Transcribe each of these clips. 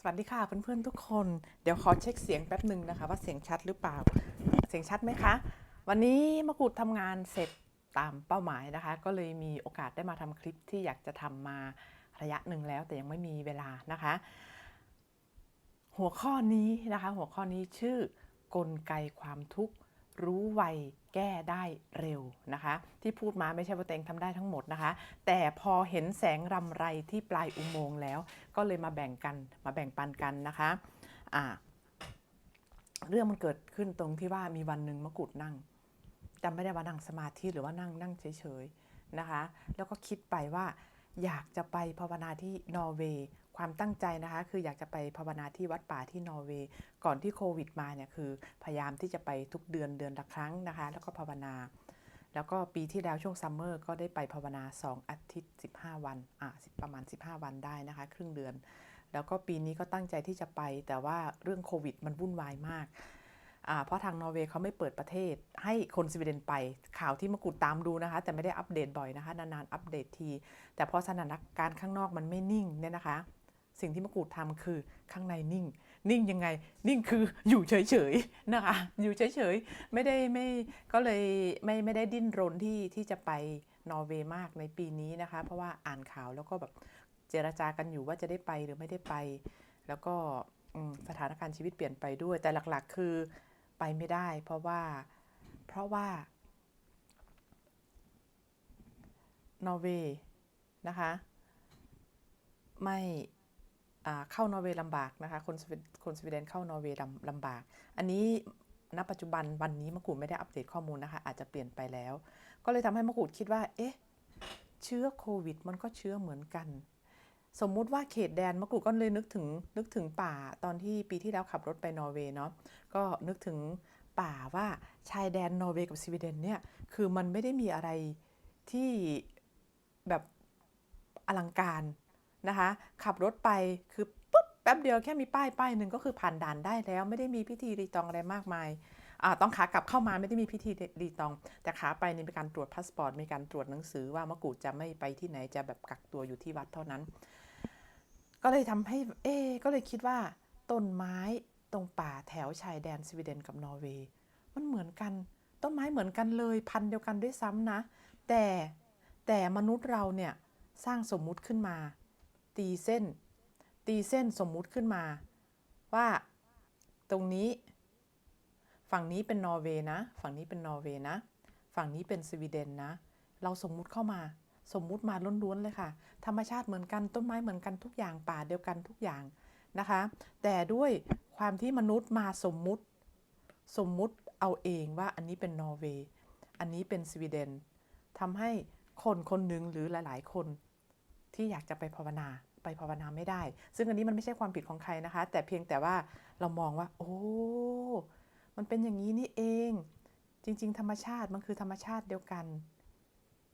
สวัสดีค่ะเพื่อนๆทุกคน เดี๋ยวขอเช็คเสียงแป๊บหนึ่งนะคะ ว่าเสียงชัดหรือเปล่า เสียงชัดไหมคะ วันนี้มะกรูดทำงานเสร็จตามเป้าหมายนะคะ ก็เลยมีโอกาสได้มาทำคลิปที่อยากจะทำมาระยะหนึ่งแล้วแต่ยังไม่มีเวลานะคะ หัวข้อนี้นะคะ หัวข้อนี้ชื่อกลไกความทุกข์ รู้ไวแก้ได้เร็วนะคะ ที่พูดมาไม่ใช่ว่าตัวเองทำได้ทั้งหมดนะคะ แต่พอเห็นแสงรำไรที่ปลายอุโมงค์แล้ว ก็เลยมาแบ่งกันมาแบ่งปันกันนะคะอ่าเรื่องมันเกิดขึ้นตรงที่ว่ามีวันหนึ่งมะกรูดนั่งจำไม่ได้ว่านั่งสมาธิหรือว่านั่งนั่งเฉยๆนะคะ แล้วก็คิดไปว่าอยากจะไปภาวนาที่นอร์เวย์ ความตั้งใจนะคะคืออยากจะไปภาวนาที่วัดป่าที่นอร์เวย์ก่อนที่โควิดมาเนี่ยคือพยายามที่จะไปทุกเดือนเดือนละครั้งนะคะ แล้วก็ภาวนา แล้วก็ปีที่แล้วช่วงซัมเมอร์ก็ได้ไปภาวนา 2 อาทิตย์ 15 วันอะประมาณ 15 วันได้นะคะ ครึ่งเดือน แล้วก็ปีนี้ก็ตั้งใจที่จะไป แต่ว่าเรื่องโควิดมันวุ่นวายมากอ่าเพราะทางนอร์เวย์เขาไม่เปิดประเทศ ให้คนสวีเดนไปข่าวที่มะกรูดตามดูนะคะ แต่ไม่ได้อัปเดตบ่อยนะคะ นานๆอัปเดตที แต่พอสถานการณ์ข้างนอกมันไม่นิ่งเนี่ยนะคะ สิ่งที่มะกรูดทำคือข้างในนิ่ง นิ่งยังไง นิ่งคืออยู่เฉยๆนะคะ อยู่เฉยๆ ไม่ได้ไม่ก็เลยไม่ไม่ได้ดิ้นรนที่ที่จะไปนอร์เวย์มากในปีนี้นะคะ เพราะว่าอ่านข่าวแล้วก็แบบเจรจากันอยู่ว่าจะได้ไปหรือไม่ได้ไป แล้วก็สถานการณ์ชีวิตเปลี่ยนไปด้วย แต่หลักๆ คือไปไม่ได้ เพราะว่า เพราะว่านอร์เวย์นะคะ ไม่ เข้านอร์เวย์ลำบากนะคะคนสวีคนสวีเดนเข้านอร์เวย์ลำบาก อันนี้ณปัจจุบันวันนี้มะกรูดไม่ได้อัปเดตข้อมูลนะคะ อาจจะเปลี่ยนไปแล้ว ก็เลยทำให้มะกรูดคิดว่า เอ๊ะ เชื้อโควิด มันก็เชื้อเหมือนกัน สมมุติว่าเขตแดนมะกรูดก็เลยนึกถึงนึกถึงป่าตอนที่ปีที่แล้วขับรถไปนอร์เวย์เนาะก็นึกถึงป่าว่าชายแดนนอร์เวย์กับสวีเดนเนี่ยคือมันไม่ได้มีอะไรที่แบบอลังการ นะคะ ขับรถไปคือปุ๊บแป๊บเดียวแค่มีป้ายป้ายหนึ่งก็คือผ่านด่านได้แล้ว ไม่ได้มีพิธีรีตองอะไรมากมายต้องขากลับเข้ามาไม่ได้มีพิธีรีตอง แต่ขาไปนี่มีการตรวจพาสปอร์ตมีการตรวจหนังสือว่ามะกรูดจะไม่ไปที่ไหนจะแบบกักตัวอยู่ที่วัดเท่านั้น ก็เลยทำให้เอ๊ก็เลยคิดว่าต้นไม้ตรงป่าแถวชายแดนสวีเดนกับนอร์เวย์มันเหมือนกัน ต้นไม้เหมือนกันเลยพันเดียวกันด้วยซ้ำนะ แต่แต่มนุษย์เราเนี่ยสร้างสมมุติขึ้นมา ตีเส้น ตีเส้นสมมุติขึ้นมา ว่าตรงนี้ ฝั่งนี้เป็นนอร์เวย์นะ ฝั่งนี้เป็นนอร์เวย์นะ ฝั่งนี้เป็นสวีเดนนะ เราสมมุติเข้ามาสมมุติมาล้วนๆเลยค่ะ ธรรมชาติเหมือนกันต้นไม้เหมือนกันทุกอย่างป่าเดียวกันทุกอย่างนะคะ แต่ด้วยความที่มนุษย์มาสมมุติ สมมุติเอาเองว่าอันนี้เป็นนอร์เวย์อันนี้เป็นสวีเดนทำให้คนคนหนึ่งหรือหลาย ๆ คนที่อยากจะไปภาวนา ไปภาวนาไม่ได้ ซึ่งอันนี้มันไม่ใช่ความผิดของใครนะคะ แต่เพียงแต่ว่าเรามองว่า โอ้ มันเป็นอย่างนี้นี่เอง จริง ๆ ธรรมชาติมันคือธรรมชาติเดียวกัน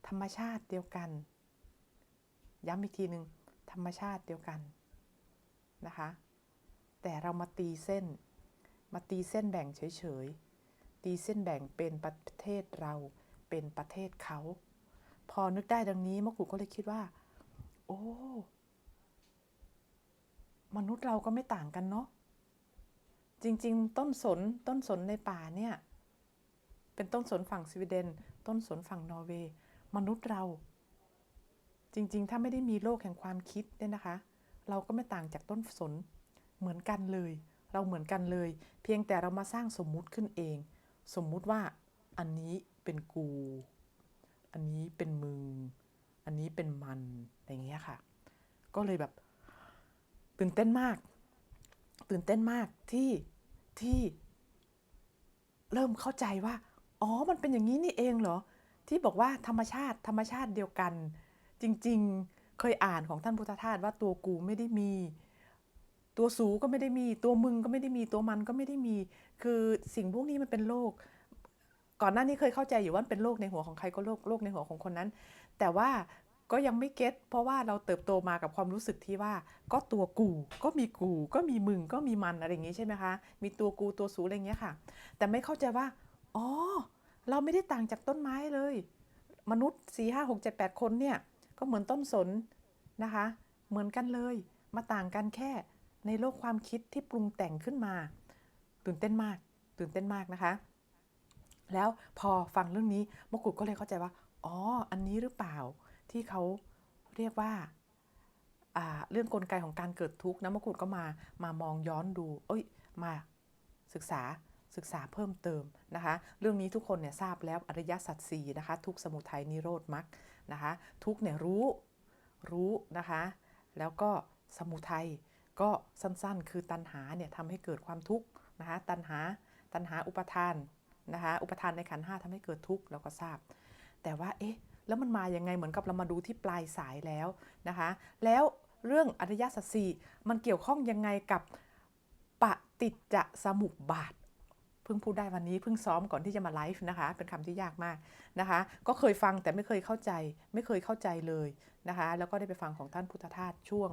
ธรรมชาติเดียวกัน ย้ำอีกทีหนึ่งธรรมชาติเดียวกันนะคะ แต่เรามาตีเส้น มาตีเส้นแบ่งเฉยๆ ตีเส้นแบ่งเป็นประเทศเราเป็นประเทศเขา พอนึกได้ดังนี้มะกรูก็เลยคิดว่า โอ้ มนุษย์เราก็ไม่ต่างกันเนาะจริง ๆ ต้นสนต้นสนในป่าเนี่ย เป็นต้นสนฝั่งสวีเดน ต้นสนฝั่งนอร์เวย์มนุษย์เรา จริง ๆ ถ้าไม่ได้มีโลกแห่งความคิดเนี่ยนะคะ เราก็ไม่ต่างจากต้นสนเหมือนกันเลย เราเหมือนกันเลย เพียงแต่เรามาสร้างสมมุติขึ้นเอง สมมุติว่าอันนี้เป็นกู อันนี้เป็นมึง อันนี้เป็นมันอะไรอย่างเงี้ยค่ะ ก็เลยแบบ ตื่นเต้นมาก ตื่นเต้นมากที่ที่เริ่มเข้าใจว่า อ๋อ มันเป็นอย่างนี้นี่เองเหรอ ที่บอกว่าธรรมชาติธรรมชาติเดียวกัน จริงๆ เคยอ่านของท่านพุทธทาสว่าตัวกูไม่ได้มี ตัวสูก็ไม่ได้มี ตัวมึงก็ไม่ได้มี ตัวมันก็ไม่ได้มี คือสิ่งพวกนี้มันเป็นโลก ก่อนหน้านี้เคยเข้าใจอยู่ว่าเป็นโลกในหัวของใครก็โลก โลกในหัวของคนนั้น แต่ว่า ก็ยังไม่เก็ตเพราะว่าเราเติบโตมากับความรู้สึกที่ว่า ก็ตัวกู ก็มีกู ก็มีมึง ก็มีมันอะไรอย่างงี้ใช่ไหมคะ มีตัวกูตัวสูอะไรอย่างเงี้ยค่ะ แต่ไม่เข้าใจว่า อ๋อ เราไม่ได้ต่างจากต้นไม้เลย มนุษย์4 5 6 7 8 คนเนี่ย ก็เหมือนต้นสนนะคะ เหมือนกันเลย มาต่างกันแค่ในโลกความคิดที่ปรุงแต่งขึ้นมา ตื่นเต้นมาก ตื่นเต้นมากนะคะ แล้วพอฟังเรื่องนี้มกุฎก็เลยเข้าใจว่า อ๋อ อันนี้หรือเปล่า ที่เขาเรียกว่าเรื่องกลไกของการเกิดทุกข์นะมกุฎก็มามามองย้อนดู เอ้ยมาศึกษาศึกษาเพิ่มเติมนะคะ เรื่องนี้ทุกคนเนี่ยทราบแล้วอริยสัจสี่นะคะทุกสมุทัยนิโรธมรรคนะคะ ทุกเนี่ยรู้รู้นะคะ แล้วก็สมุทัยก็สั้นๆ คือตัณหาเนี่ยทำให้เกิดความทุกข์นะคะตัณหาตัณหาอุปทานนะคะอุปทานในขันห้าทำให้เกิดทุกข์เราก็ทราบ แต่ว่าเอ๊ะ แล้วมันมาอยังไงเหมือนกับเรามาดูที่ปลายสายแล้วนะคะ แล้วเรื่องอริยสัจสี่มันเกี่ยวข้องยังไงกับปฏิจจสมุปบาทเพิ่งพูดได้วันนี้เพิ่งซ้อมก่อนที่จะมาไลฟ์นะคะ เป็นคำที่ยากมากนะคะ ก็เคยฟังแต่ไม่เคยเข้าใจ ไม่เคยเข้าใจเลยนะคะ แล้วก็ได้ไปฟังของท่านพุทธทาสช่วง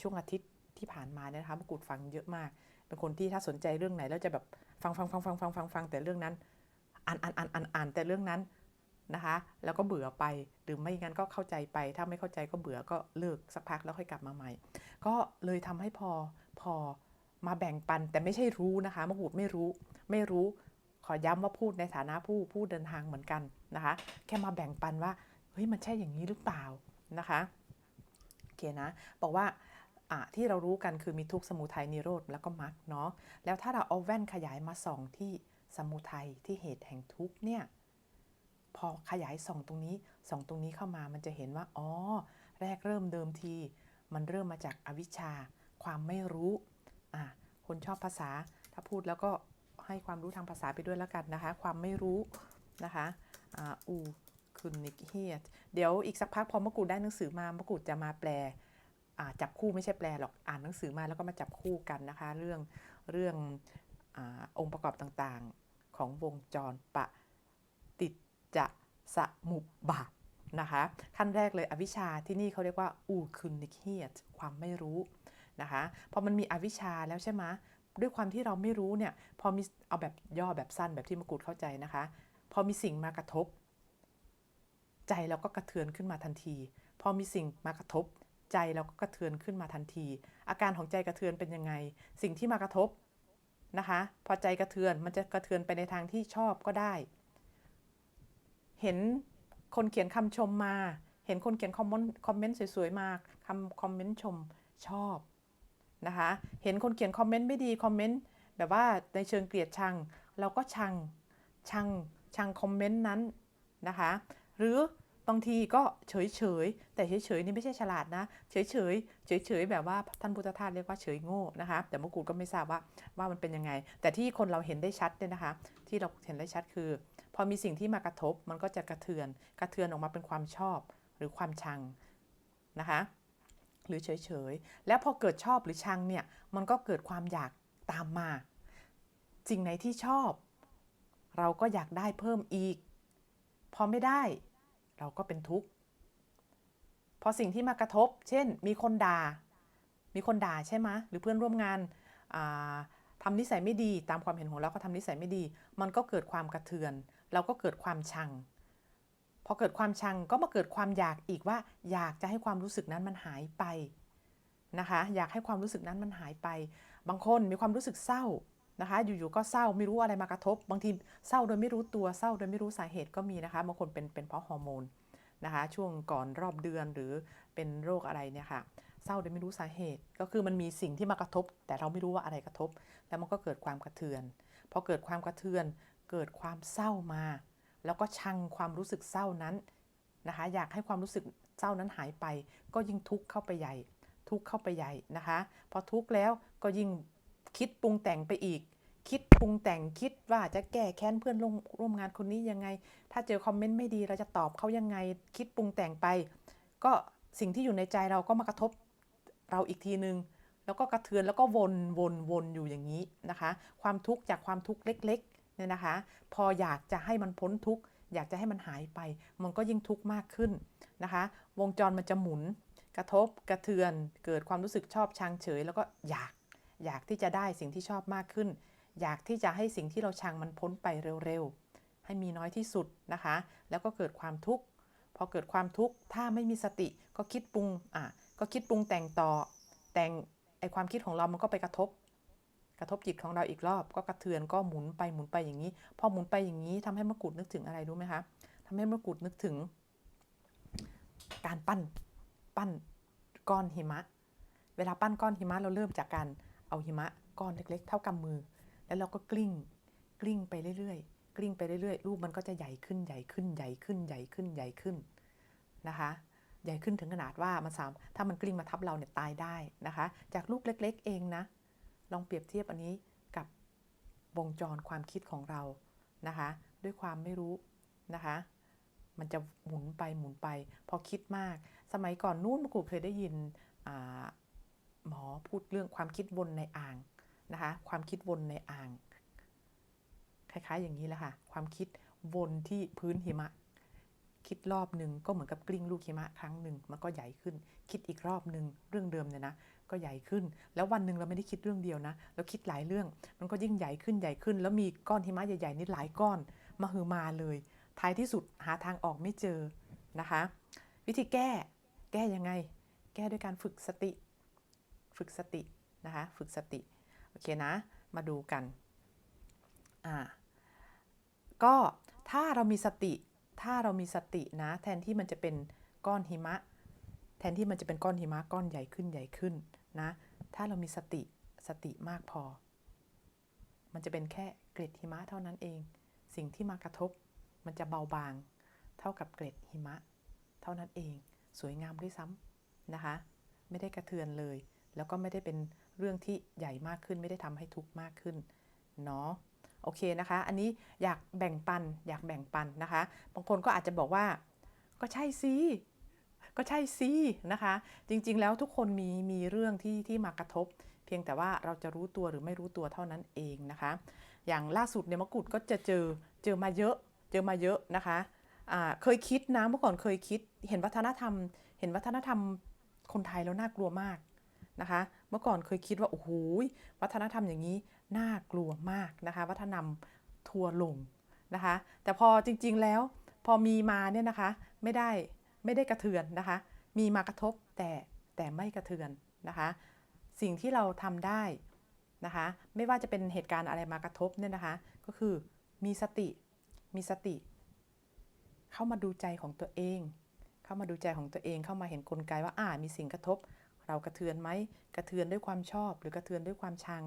ช่วงอาทิตย์ที่ผ่านมาเนี่ยนะคะมกุฎฟังเยอะมาก เป็นคนที่ถ้าสนใจเรื่องไหนแล้วจะแบบฟังฟังฟังฟังฟังฟังฟังแต่เรื่องนั้น อ่านอ่านอ่านอ่านอ่านแต่เรื่องนั้น นะคะ แล้วก็เบื่อไปหรือไม่งั้นก็เข้าใจไป ถ้าไม่เข้าใจก็เบื่อก็เลิกสักพักแล้วค่อยกลับมาใหม่ ก็เลยทำให้พอพอมาแบ่งปันแต่ไม่ใช่รู้นะคะมกุฎไม่รู้ไม่รู้ขอย้ำว่าพูดในฐานะผู้ผู้เดินทางเหมือนกันนะคะ แค่มาแบ่งปันว่าเฮ้ยมันใช่อย่างนี้หรือเปล่านะคะโอเคนะบอกว่าที่เรารู้กันคือมีทุกสมุทัยนิโรธแล้วก็มรรคเนาะแล้วถ้าเราเอาแว่นขยายมาส่องที่สมุทัยที่เหตุแห่งทุกเนี่ย พอขยายส่องตรงนี้ส่องตรงนี้เข้ามามันจะเห็นว่าอ๋อแรกเริ่มเดิมที มันเริ่มมาจากอวิชชา ความไม่รู้อะคนชอบภาษา ถ้าพูดแล้วก็ให้ความรู้ทางภาษาไปด้วยแล้วกันนะคะ ความไม่รู้นะคะอ่าอูคุณนิกเฮียเดี๋ยวอีกสักพักพอมะกูดได้หนังสือมามะกูดจะมาแปลจับคู่ไม่ใช่แปลหรอกอ่านหนังสือมาแล้วก็มาจับคู่กันนะคะ เรื่องเรื่องอองค์ประกอบต่างๆของวงจรปะติด จะสมุบาทนะคะขั้นแรกเลยอวิชชาที่นี่เขาเรียกว่าอูคุนิกเฮียความไม่รู้นะคะพอมันมีอวิชชาแล้วใช่ไหมด้วยความที่เราไม่รู้เนี่ยพอมีเอาแบบย่อแบบสั้นแบบที่มกุฎเข้าใจนะคะ พอมีสิ่งมากระทบ ใจเราก็กระเทือนขึ้นมาทันที พอมีสิ่งมากระทบ ใจเราก็กระเทือนขึ้นมาทันที อาการของใจกระเทือนเป็นยังไง สิ่งที่มากระทบนะคะ พอใจกระเทือนมันจะกระเทือนไปในทางที่ชอบก็ได้ เห็นคนเขียนคำชมมา เห็นคนเขียนคอมเมนต์คอมเมนต์สวยๆมาคำคอมเมนต์ชมชอบนะคะ เห็นคนเขียนคอมเมนต์ไม่ดีคอมเมนต์แบบว่าในเชิงเกลียดชัง เราก็ชังชังชังคอมเมนต์นั้นนะคะ หรือบางทีก็เฉยเฉยแต่เฉยเฉยนี่ไม่ใช่ฉลาดนะเฉยเฉยเฉยเฉยแบบว่าท่านพุทธทาสเรียกว่าเฉยโง่นะคะแต่มกุฎก็ไม่ทราบว่าว่ามันเป็นยังไง แต่ที่คนเราเห็นได้ชัดเนี่ยนะคะ ที่เราเห็นได้ชัดคือ พอมีสิ่งที่มากระทบมันก็จะกระเทือน กระเทือนออกมาเป็นความชอบหรือความชังนะคะ หรือเฉยเฉยแล้วพอเกิดชอบหรือชังเนี่ย มันก็เกิดความอยากตามมา สิ่งไหนที่ชอบ เราก็อยากได้เพิ่มอีก พอไม่ได้เราก็เป็นทุกข์ พอสิ่งที่มากระทบ เช่น มีคนด่า มีคนด่าใช่ไหมหรือเพื่อนร่วมงานทำนิสัยไม่ดี ตามความเห็นของเราก็ทำนิสัยไม่ดี มันก็เกิดความกระเทือน เราก็เกิดความชัง พอเกิดความชังก็มาเกิดความอยากอีกว่า อยากจะให้ความรู้สึกนั้นมันหายไปนะคะ อยากให้ความรู้สึกนั้นมันหายไป บางคนมีความรู้สึกเศร้านะคะ อยู่ๆก็เศร้าไม่รู้อะไรมากระทบ บางทีเศร้าโดยไม่รู้ตัวเศร้าโดยไม่รู้สาเหตุก็มีนะคะบางคนเป็นเป็นเพราะฮอร์โมนนะคะ ช่วงก่อนรอบเดือนหรือเป็นโรคอะไรเนี่ยค่ะเศร้าโดยไม่รู้สาเหตุ ก็คือมันมีสิ่งที่มากระทบ แต่เราไม่รู้ว่าอะไรกระทบ แล้วมันก็เกิดความกระเทือน พอเกิดความกระเทือน เกิดความเศร้ามา แล้วก็ชังความรู้สึกเศร้านั้นนะคะ อยากให้ความรู้สึกเศร้านั้นหายไป ก็ยิ่งทุกข์เข้าไปใหญ่ ทุกข์เข้าไปใหญ่นะคะ พอทุกข์แล้วก็ยิ่งคิดปรุงแต่งไปอีก คิดปรุงแต่งคิดว่าจะแก้แค้นเพื่อนร่วมงานคนนี้ยังไง ถ้าเจอคอมเมนต์ไม่ดีเราจะตอบเขายังไง คิดปรุงแต่งไป ก็สิ่งที่อยู่ในใจเราก็มากระทบเราอีกทีนึงแล้วก็กระเทือนแล้วก็วนวนวนอยู่อย่างนี้นะคะ ความทุกข์จากความทุกข์เล็ก เนี่ยนะคะ พออยากจะให้มันพ้นทุกข์อยากจะให้มันหายไป มันก็ยิ่งทุกข์มากขึ้นนะคะ วงจรมันจะหมุน กระทบกระเทือน เกิดความรู้สึกชอบชังเฉย แล้วก็อยากอยากที่จะได้สิ่งที่ชอบมากขึ้น อยากที่จะให้สิ่งที่เราชังมันพ้นไปเร็วๆ ให้มีน้อยที่สุดนะคะ แล้วก็เกิดความทุกข์พอเกิดความทุกข์ถ้าไม่มีสติก็คิดปรุงอะก็คิดปรุงแต่งต่อแต่งไอความคิดของเรามันก็ไปกระทบ กระทบจิตของเราอีกรอบก็กระเทือนก็หมุนไปหมุนไปอย่างนี้ พอหมุนไปอย่างนี้ทำให้มะกรูดนึกถึงอะไรรู้ไหมคะทำให้มะกรูดนึกถึง การปั้นปั้นก้อนหิมะ เวลาปั้นก้อนหิมะเราเริ่มจากการเอาหิมะก้อนเล็ก ๆ เท่ากำมือ แล้วเราก็กลิ้งกลิ้งไปเรื่อยๆกลิ้งไปเรื่อยๆรูปมันก็จะใหญ่ขึ้นใหญ่ขึ้นใหญ่ขึ้นใหญ่ขึ้นใหญ่ขึ้นนะคะใหญ่ขึ้นถึงขนาดว่ามันสามถ้ามันกลิ้งมาทับเราเนี่ยตายได้นะคะ จากลูกเล็ก ๆ เองนะ ลองเปรียบเทียบอันนี้กับวงจรความคิดของเรานะคะ ด้วยความไม่รู้นะคะ มันจะหมุนไปหมุนไป พอคิดมาก สมัยก่อนนู้นมกูเคยได้ยินหมอพูดเรื่องความคิดวนในอ่างนะคะ ความคิดวนในอ่าง คล้ายๆ อย่างนี้แหละค่ะ ความคิดวนที่พื้นหิมะ คิดรอบหนึ่งก็เหมือนกับกลิ้งลูกหิมะครั้งหนึ่งมันก็ใหญ่ขึ้น คิดอีกรอบหนึ่งเรื่องเดิมเนี่ยนะ ก็ใหญ่ขึ้น แล้ววันหนึ่งเราไม่ได้คิดเรื่องเดียวนะเราคิดหลายเรื่อง มันก็ยิ่งใหญ่ขึ้นใหญ่ขึ้น แล้วมีก้อนหิมะใหญ่ๆนี่หลายก้อนมาหือมาเลย ท้ายที่สุดหาทางออกไม่เจอนะคะ วิธีแก้แก้ยังไง แก้ด้วยการฝึกสติ ฝึกสตินะคะฝึกสติโอเคนะมาดูกันอ่าก็ถ้าเรามีสติ ถ้าเรามีสตินะ แทนที่มันจะเป็นก้อนหิมะ ทนที่มันจะเป็นก้อนหิมะก้อนใหญ่ขึ้นใหญ่ขึ้นนะ ถ้าเรามีสติสติมากพอ มันจะเป็นแค่เกล็ดหิมะเท่านั้นเอง สิ่งที่มากระทบ มันจะเบาบาง เท่ากับเกล็ดหิมะ เท่านั้นเอง สวยงามด้วยซ้ำนะคะ ไม่ได้กระเทือนเลย แล้วก็ไม่ได้เป็นเรื่องที่ใหญ่มากขึ้น ไม่ได้ทำให้ทุกข์มากขึ้นเนาะโอเคนะคะ อันนี้อยากแบ่งปัน อยากแบ่งปันนะคะ บางคนก็อาจจะบอกว่า ก็ใช่สิ ก็ใช่สินะคะ จริงๆ แล้วทุกคนมีมีเรื่องที่ที่มากระทบ เพียงแต่ว่าเราจะรู้ตัวหรือไม่รู้ตัวเท่านั้นเองนะคะ อย่างล่าสุดเนี่ยมะกรูดก็จะเจอเจอมาเยอะเจอมาเยอะนะคะเคยคิดนะเมื่อก่อนเคยคิด เห็นวัฒนธรรม เห็นวัฒนธรรมคนไทยแล้วน่ากลัวมากนะคะ เมื่อก่อนเคยคิดว่าโอ้โหวัฒนธรรมอย่างนี้น่ากลัวมากนะคะ วัฒนธรรมทัวลงนะคะ แต่พอจริงๆแล้วพอมีมาเนี่ยนะคะไม่ได้ ไม่ได้กระเทือนนะคะ มีมากระทบแต่แต่ไม่กระเทือนนะคะ สิ่งที่เราทำได้นะคะ ไม่ว่าจะเป็นเหตุการณ์อะไรมากระทบเนี่ยนะคะ ก็คือมีสติ มีสติ เข้ามาดูใจของตัวเอง เข้ามาดูใจของตัวเอง เข้ามาเห็นกลไกว่าอ่ามีสิ่งกระทบ เรากระเทือนไหมกระเทือนด้วยความชอบ หรือกระเทือนด้วยความชัง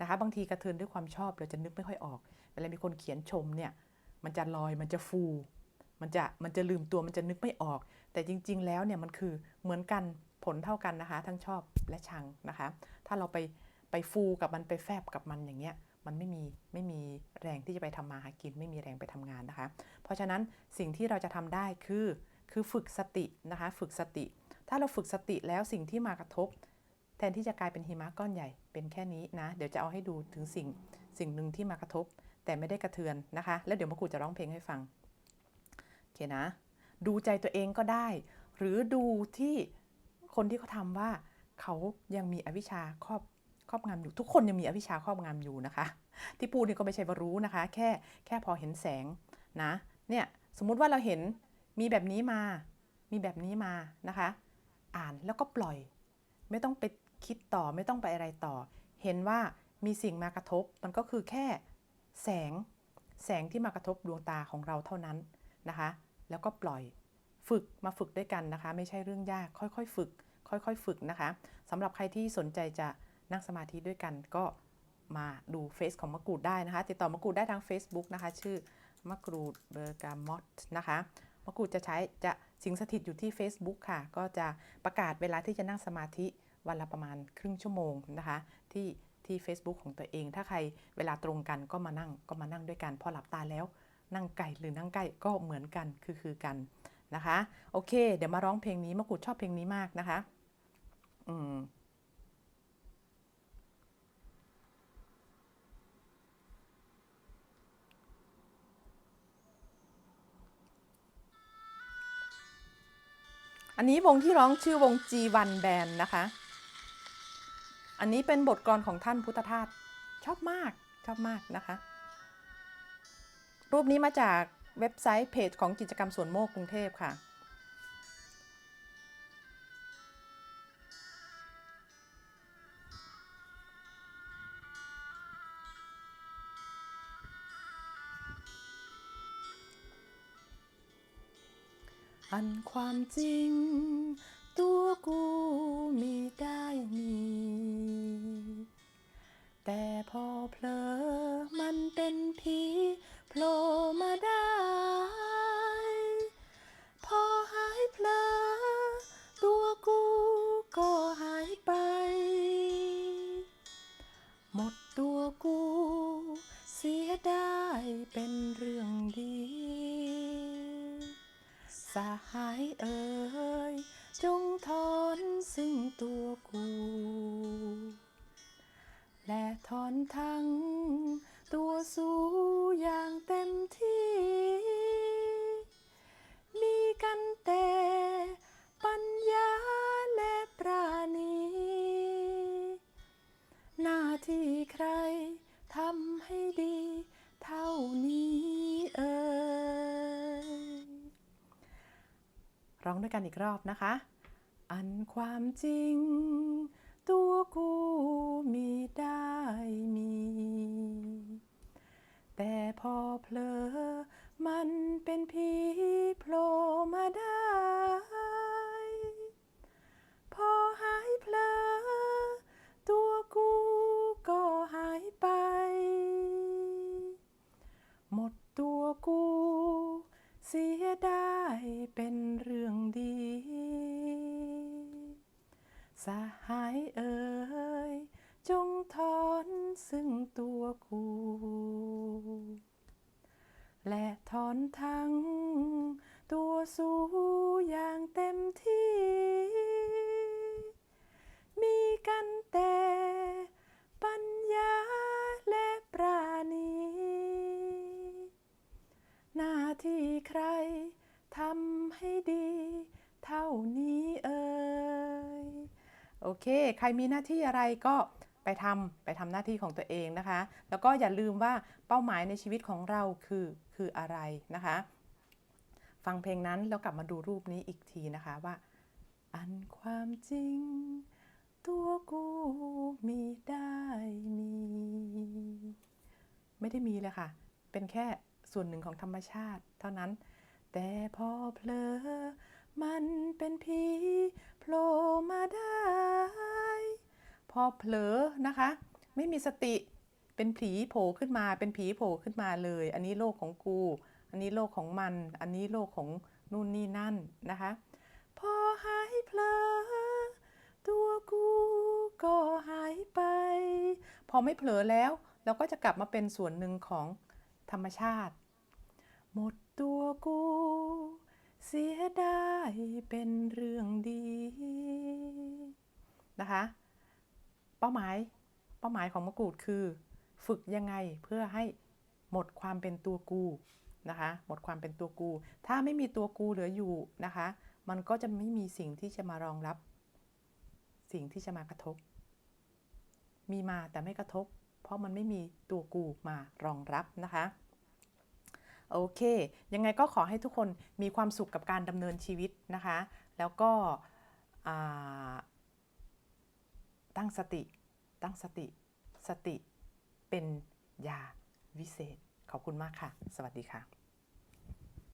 นะคะ บางทีกระเทือนด้วยความชอบเราจะนึกไม่ค่อยออกเวลามีคนเขียนชมเนี่ย มันจะลอย มันจะฟู มันจะ มันจะลืมตัว มันจะนึกไม่ออก แต่จริง ๆ แล้วเนี่ยมันคือเหมือนกันผลเท่ากันนะคะ ทั้งชอบและชังนะคะ ถ้าเราไปไปฟูกับมันไปแฟบกับมันอย่างเงี้ยมันไม่มีไม่มีแรงที่จะไปทำมาหากิน ไม่มีแรงไปทำงานนะคะ เพราะฉะนั้นสิ่งที่เราจะทำได้คือคือฝึกสตินะคะ ฝึกสติ ถ้าเราฝึกสติแล้วสิ่งที่มากระทบ แทนที่จะกลายเป็นหิมะก้อนใหญ่เป็นแค่นี้นะเดี๋ยวจะเอาให้ดูถึงสิ่งสิ่งหนึ่งที่มากระทบ แต่ไม่ได้กระเทือนนะคะ แล้วเดี๋ยวมะกรูจะร้องเพลงให้ฟังโอเคนะ ดูใจตัวเองก็ได้ หรือดูที่คนที่เขาทำว่าเขายังมีอวิชชาครอบครอบงำอยู่ ทุกคนยังมีอวิชชาครอบงำอยู่นะคะ ที่พูดนี่ก็ไม่ใช่ว่ารู้นะคะ แค่แค่พอเห็นแสงนะเนี่ยสมมุติว่าเราเห็นมีแบบนี้มา มีแบบนี้มานะคะ อ่านแล้วก็ปล่อย ไม่ต้องไปคิดต่อไม่ต้องไปอะไรต่อ เห็นว่ามีสิ่งมากระทบมันก็คือแค่แสงแสงที่มากระทบดวงตาของเราเท่านั้นนะคะ แล้วก็ปล่อยฝึกมาฝึกด้วยกันนะคะ ไม่ใช่เรื่องยากค่อยๆ ฝึก ค่อยๆ ฝึกนะคะสำหรับใครที่สนใจจะนั่งสมาธิด้วยกันก็มาดูเฟซของมะกรูดได้นะคะ ติดต่อมะกรูดได้ทาง Facebook นะคะ ชื่อมะกรูดเบอร์กามอตนะคะมะกรูดจะใช้จะสิงสถิตอยู่ที่ Facebook ค่ะ ก็จะประกาศเวลาที่จะนั่งสมาธิวันละประมาณครึ่งชั่วโมงนะคะ ที่ที่ Facebook ของตัวเอง ถ้าใครเวลาตรงกันก็มานั่งก็มานั่งด้วยกัน พอหลับตาแล้ว นั่งไกลหรือนั่งใกล้ก็เหมือนกันคือคือกันนะคะ โอเค เดี๋ยวมาร้องเพลงนี้มะกรูดชอบเพลงนี้มากนะคะ อืมอันนี้วงที่ร้องชื่อวง G1 Band นะคะ อันนี้เป็นบทกลอนของท่านพุทธทาสชอบมาก ชอบมากนะคะ รูปนี้มาจากเว็บไซต์เพจของกิจกรรมสวนโมกกรุงเทพค่ะ อันความจริง ตัวกูมีได้มีแต่พอเผลอมันเป็นผี ร้องด้วยกันอีกรอบนะคะ อันความจริง สหายเอ่ยจงถอนซึ่งตัวกู และถอนทั้ง ตัวสู้อย่างเต็มที่ มีกันแต่ปัญญาและปราณี หน้าที่ใครทำให้ดี เท่านี้เอ่ย โอเค ใครมีหน้าที่อะไรก็ไปทำไปทำหน้าที่ของตัวเองนะคะ แล้วก็อย่าลืมว่าเป้าหมายในชีวิตของเราคือคืออะไรนะคะ ฟังเพลงนั้นแล้วกลับมาดูรูปนี้อีกทีนะคะว่า อันความจริง ตัวกูมีได้มี ไม่ได้มีเลยค่ะ เป็นแค่ส่วนหนึ่งของธรรมชาติ เท่านั้น แต่พอเผลอมันเป็นผีโผล่ อเผลอนะคะ ไม่มีสติเป็นผีโผล่ขึ้นมา เป็นผีโผล่ขึ้นมาเลย อันนี้โลกของกู อันนี้โลกของมัน อันนี้โลกของนู่นนี่นั่นนะคะ พอหายเผลอตัวกูก็หายไป พอไม่เผลอแล้ว เราก็จะกลับมาเป็นส่วนหนึ่งของธรรมชาติ หมดตัวกู เสียได้เป็นเรื่องดีนะคะ เป้าหมายเป้าหมายของมะกรูดคือ ฝึกยังไงเพื่อให้หมดความเป็นตัวกูนะคะ หมดความเป็นตัวกู ถ้าไม่มีตัวกูเหลืออยู่นะคะ มันก็จะไม่มีสิ่งที่จะมารองรับ สิ่งที่จะมากระทบ มีมาแต่ไม่กระทบ เพราะมันไม่มีตัวกูมารองรับนะคะโอเค ยังไงก็ขอให้ทุกคนมีความสุขกับการดำเนินชีวิตนะคะ แล้วก็ ตั้งสติ ตั้งสติ สติเป็นยาวิเศษ ขอบคุณมากค่ะ สวัสดีค่ะ